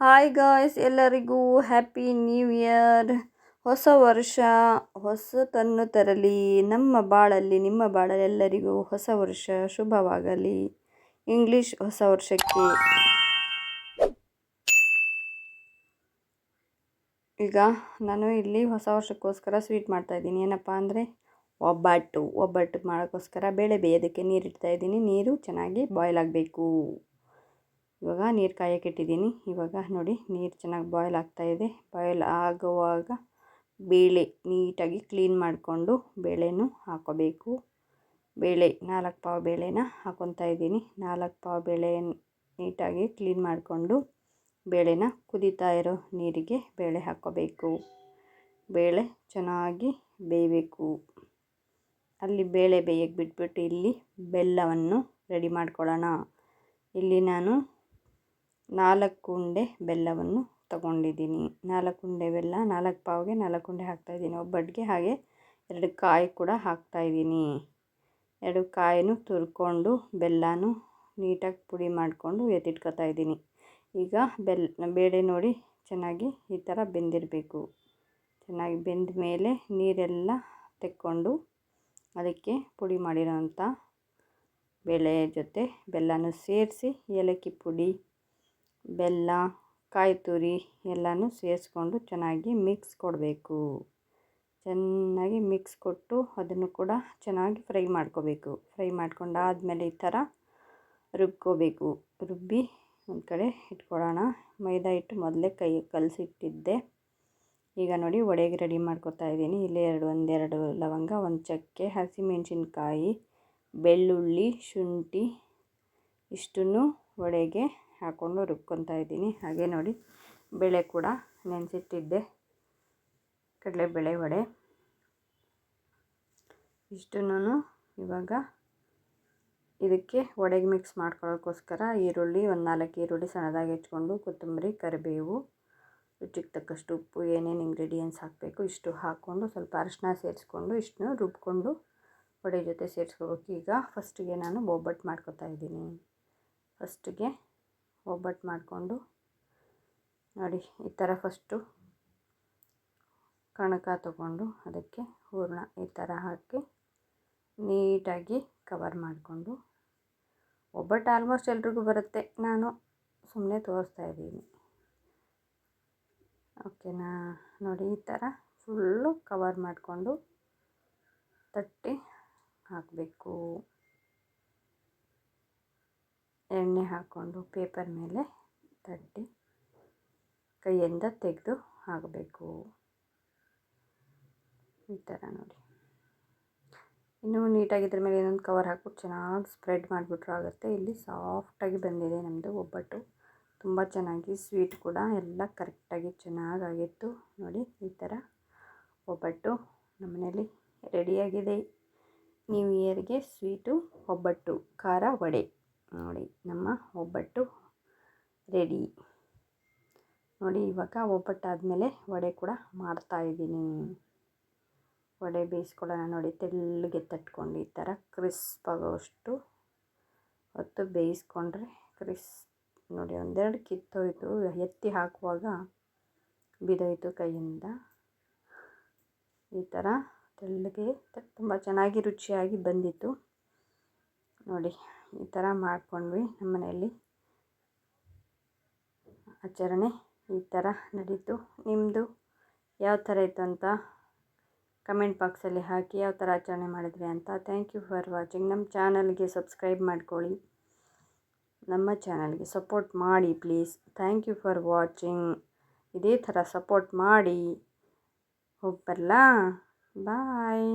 Hi guys ಎಲ್ಲರಿಗೂ happy new year ಹೊಸ ವರ್ಷ ಹೊಸತನ್ನು ತರಲಿ. ನಮ್ಮ ಬಾಳಲ್ಲಿ, ನಿಮ್ಮ ಬಾಳಲ್ಲಿ ಎಲ್ಲರಿಗೂ ಹೊಸ ವರ್ಷ ಶುಭವಾಗಲಿ. ಇಂಗ್ಲೀಷ್ ಹೊಸ ವರ್ಷಕ್ಕೆ. ಈಗ ನಾನು ಇಲ್ಲಿ ಹೊಸ ವರ್ಷಕ್ಕೋಸ್ಕರ ಸ್ವೀಟ್ ಮಾಡ್ತಾಯಿದ್ದೀನಿ ಏನಪ್ಪ ಅಂದರೆ, ಒಬ್ಬಟ್ಟು. ಒಬ್ಬಟ್ಟು ಮಾಡೋಕ್ಕೋಸ್ಕರ ಬೇಳೆ ಬೇಯೋದಕ್ಕೆ ನೀರು ಇಡ್ತಾಯಿದ್ದೀನಿ ನೀರು ಚೆನ್ನಾಗಿ ಬಾಯ್ಲ್ ಆಗಬೇಕು. ಇವಾಗ ನೀರು ಕಾಯಕ್ಕೆ ಇಟ್ಟಿದ್ದೀನಿ. ಇವಾಗ ನೋಡಿ ನೀರು ಚೆನ್ನಾಗಿ ಬಾಯ್ಲ್ ಆಗ್ತಾಯಿದೆ ಬಾಯ್ಲ್ ಆಗುವಾಗ ಬೇಳೆ ನೀಟಾಗಿ ಕ್ಲೀನ್ ಮಾಡಿಕೊಂಡು ಬೇಳೆನೂ ಹಾಕೋಬೇಕು. ಬೇಳೆ ನಾಲ್ಕು ಪಾವು ಬೇಳೆನ ಹಾಕೊತಾ ಇದ್ದೀನಿ. ನಾಲ್ಕು ಪಾವು ಬೇಳೆ ನೀಟಾಗಿ ಕ್ಲೀನ್ ಮಾಡಿಕೊಂಡು ಬೇಳೆನ ಕುದೀತಾ ಇರೋ ನೀರಿಗೆ ಬೇಳೆ ಹಾಕೋಬೇಕು. ಬೇಳೆ ಚೆನ್ನಾಗಿ ಬೇಯಬೇಕು. ಅಲ್ಲಿ ಬೇಳೆ ಬೇಯಕ್ಕೆ ಬಿಟ್ಬಿಟ್ಟು ಇಲ್ಲಿ ಬೆಲ್ಲವನ್ನು ರೆಡಿ ಮಾಡ್ಕೊಳ್ಳೋಣ. ಇಲ್ಲಿ ನಾನು ನಾಲ್ಕು ಉಂಡೆ ಬೆಲ್ಲವನ್ನು ತಗೊಂಡಿದ್ದೀನಿ. ನಾಲ್ಕು ಉಂಡೆ ಬೆಲ್ಲ, ನಾಲ್ಕು ಪಾವಿಗೆ ನಾಲ್ಕು ಉಂಡೆ ಹಾಕ್ತಾಯಿದ್ದೀನಿ ಒಬ್ಬಟ್ಟಿಗೆ ಹಾಗೆ ಎರಡು ಕಾಯಿ ಕೂಡ ಹಾಕ್ತಾಯಿದ್ದೀನಿ ಎರಡು ಕಾಯಿನೂ ತುರ್ಕೊಂಡು ಬೆಲ್ಲನೂ ನೀಟಾಗಿ ಪುಡಿ ಮಾಡಿಕೊಂಡು ಎತ್ತಿಟ್ಕೊತಾ ಇದ್ದೀನಿ. ಈಗ ಬೆಲ್, ಬೇಳೆ ನೋಡಿ ಚೆನ್ನಾಗಿ ಈ ಥರ ಬೆಂದಿರಬೇಕು. ಚೆನ್ನಾಗಿ ಬೆಂದ ಮೇಲೆ ನೀರೆಲ್ಲ ತೆಕ್ಕೊಂಡು ಅದಕ್ಕೆ ಪುಡಿ ಮಾಡಿರೋಂಥ ಬೇಳೆ ಜೊತೆ ಬೆಲ್ಲನೂ ಸೇರಿಸಿ ಏಲಕ್ಕಿ ಪುಡಿ ಬೆಲ್ಲ ಕಾಯಿ ತುರಿ ಎಲ್ಲನೂ ಸೇರಿಸ್ಕೊಂಡು ಚೆನ್ನಾಗಿ ಮಿಕ್ಸ್ ಕೊಡಬೇಕು. ಚೆನ್ನಾಗಿ ಮಿಕ್ಸ್ ಕೊಟ್ಟು ಅದನ್ನು ಕೂಡ ಚೆನ್ನಾಗಿ ಫ್ರೈ ಮಾಡ್ಕೋಬೇಕು. ಫ್ರೈ ಮಾಡ್ಕೊಂಡಾದಮೇಲೆ ಈ ಥರ ರುಬ್ಕೋಬೇಕು. ರುಬ್ಬಿ ಒಂದು ಕಡೆ ಇಟ್ಕೊಳ್ಳೋಣ. ಮೈದಾ ಹಿಟ್ಟು ಮೊದಲೇ ಕೈ ಕಲಸಿಟ್ಟಿದ್ದೆ. ಈಗ ನೋಡಿ ಒಡೆಗೆ ರೆಡಿ ಮಾಡ್ಕೊತಾ ಇದ್ದೀನಿ. ಇಲ್ಲೇ ಎರಡು, ಒಂದೆರಡು ಲವಂಗ, ಒಂದು ಚಕ್ಕೆ, ಹಸಿಮೆಣಸಿನ್ಕಾಯಿ, ಬೆಳ್ಳುಳ್ಳಿ, ಶುಂಠಿ, ಇಷ್ಟನ್ನು ವಡೆಗೆ ಹಾಕ್ಕೊಂಡು ರುಬ್ಕೊತಾ ಇದ್ದೀನಿ. ಹಾಗೆ ನೋಡಿ, ಬೇಳೆ ಕೂಡ ನೆನೆಸಿಟ್ಟಿದ್ದೆ. ಕಡಲೆಬೇಳೆ ವಡೆ. ಇಷ್ಟನ್ನು ಇವಾಗ ಇದಕ್ಕೆ ವಡೆಗೆ ಮಿಕ್ಸ್ ಮಾಡ್ಕೊಳ್ಳೋಕ್ಕೋಸ್ಕರ ಈರುಳ್ಳಿ ಒಂದು ನಾಲ್ಕು ಈರುಳ್ಳಿ ಸಣ್ಣದಾಗಿ ಹೆಚ್ಕೊಂಡು ಕೊತ್ತಂಬರಿ, ಕರಿಬೇವು, ರುಚಿಗೆ ತಕ್ಕಷ್ಟು ಉಪ್ಪು, ಏನೇನು ಇಂಗ್ರೀಡಿಯೆಂಟ್ಸ್ ಹಾಕಬೇಕು ಇಷ್ಟು ಹಾಕ್ಕೊಂಡು ಸ್ವಲ್ಪ ಅರಶಿನ ಸೇರಿಸ್ಕೊಂಡು ಇಷ್ಟನ್ನು ರುಬ್ಕೊಂಡು ವಡೆ ಜೊತೆ ಸೇರಿಸ್ಕೋಬೇಕು ಈಗ ಫಸ್ಟಿಗೆ ನಾನು ಒಬ್ಬಟ್ಟು ಮಾಡ್ಕೊತಾ ಇದ್ದೀನಿ. ಫಸ್ಟಿಗೆ ಒಬ್ಬಟ್ಟು ಮಾಡಿಕೊಂಡು ನೋಡಿ, ಈ ಥರ ಫಸ್ಟು ಕಣಕ ತಗೊಂಡು ಅದಕ್ಕೆ ಹೂರಣ ಈ ಥರ ಹಾಕಿ ನೀಟಾಗಿ ಕವರ್ ಮಾಡಿಕೊಂಡು ಒಬ್ಬಟ್ಟು ಆಲ್ಮೋಸ್ಟ್ ಎಲ್ರಿಗೂ ಬರುತ್ತೆ. ನಾನು ಸುಮ್ಮನೆ ತೋರಿಸ್ತಾ ಇದ್ದೀನಿ. ಓಕೆನಾ? ನೋಡಿ, ಈ ಥರ ಫುಲ್ಲು ಕವರ್ ಮಾಡಿಕೊಂಡು ತಟ್ಟಿ ಹಾಕಬೇಕು. ಎಣ್ಣೆ ಹಾಕ್ಕೊಂಡು ಪೇಪರ್ ಮೇಲೆ ತಟ್ಟಿ ಕೈಯಿಂದ ತೆಗೆದು ಹಾಕಬೇಕು. ಈ ಥರ ನೋಡಿ. ಇನ್ನೂ ನೀಟಾಗಿ ಇದ್ರ ಮೇಲೆ ಇನ್ನೊಂದು ಕವರ್ ಹಾಕ್ಬಿಟ್ಟು ಚೆನ್ನಾಗಿ ಸ್ಪ್ರೆಡ್ ಮಾಡಿಬಿಟ್ರೆ ಆಗುತ್ತೆ. ಇಲ್ಲಿ ಸಾಫ್ಟಾಗಿ ಬಂದಿದೆ ನಮ್ಮದು ಒಬ್ಬಟ್ಟು. ತುಂಬ ಚೆನ್ನಾಗಿ ಸ್ವೀಟ್ ಕೂಡ. ಎಲ್ಲ ಕರೆಕ್ಟಾಗಿ ಚೆನ್ನಾಗಾಗಿತ್ತು ನೋಡಿ, ಈ ಥರ ಒಬ್ಬಟ್ಟು ನಮ್ಮನೇಲಿ ರೆಡಿಯಾಗಿದೆ ನ್ಯೂ ಇಯರ್ಗೆ ಸ್ವೀಟು ಒಬ್ಬಟ್ಟು, ಖಾರ, ವಡೆ. ನಮ್ಮ ಒಬ್ಬಟ್ಟು ರೆಡಿ. ನೋಡಿ, ಇವಾಗ ಒಬ್ಬಟ್ಟಾದಮೇಲೆ ವಡೆ ಕೂಡ ಮಾಡ್ತಾಯಿದ್ದೀನಿ ವಡೆ ಬೇಯಿಸ್ಕೊಳ್ಳೋಣ ನೋಡಿ, ತೆಳ್ಳಗೆ ತಟ್ಕೊಂಡು ಈ ಥರ ಕ್ರಿಸ್ಪ್ ಆಗೋಷ್ಟು ಹೊತ್ತು ಬೇಯಿಸ್ಕೊಂಡ್ರೆ ಕ್ರಿಸ್ಪ್. ನೋಡಿ, ಒಂದೆರಡು ಕಿತ್ತೋಯ್ತು. ಎತ್ತಿ ಹಾಕುವಾಗ ಬಿದ್ದೋಯ್ತು ಕೈಯಿಂದ. ಈ ಥರ ತೆಳ್ಳಗೆ ತುಂಬ ಚೆನ್ನಾಗಿ ರುಚಿಯಾಗಿ ಬಂದಿತ್ತು. ನೋಡಿ ಈ ಥರ ಮಾಡಿಕೊಂಡ್ವಿ ನಮ್ಮ ಮನೆಯಲ್ಲಿ ಆಚರಣೆ ಈ ಥರ ನಡೀತು. ನಿಮ್ಮದು ಯಾವ ಥರ ಇತ್ತು ಅಂತ ಕಮೆಂಟ್ ಬಾಕ್ಸಲ್ಲಿ ಹಾಕಿ ಯಾವ ಥರ ಆಚರಣೆ ಮಾಡಿದ್ರಿ ಅಂತ. ಥ್ಯಾಂಕ್ ಯು ಫಾರ್ ವಾಚಿಂಗ್ ನಮ್ಮ ಚಾನಲ್ಗೆ ಸಬ್ಸ್ಕ್ರೈಬ್ ಮಾಡ್ಕೊಳ್ಳಿ. ನಮ್ಮ ಚಾನಲ್ಗೆ ಸಪೋರ್ಟ್ ಮಾಡಿ please thank you for watching ಇದೇ ಥರ ಸಪೋರ್ಟ್ ಮಾಡಿ ಹೋಗಿ ಬರಲಾ ಬಾಯ್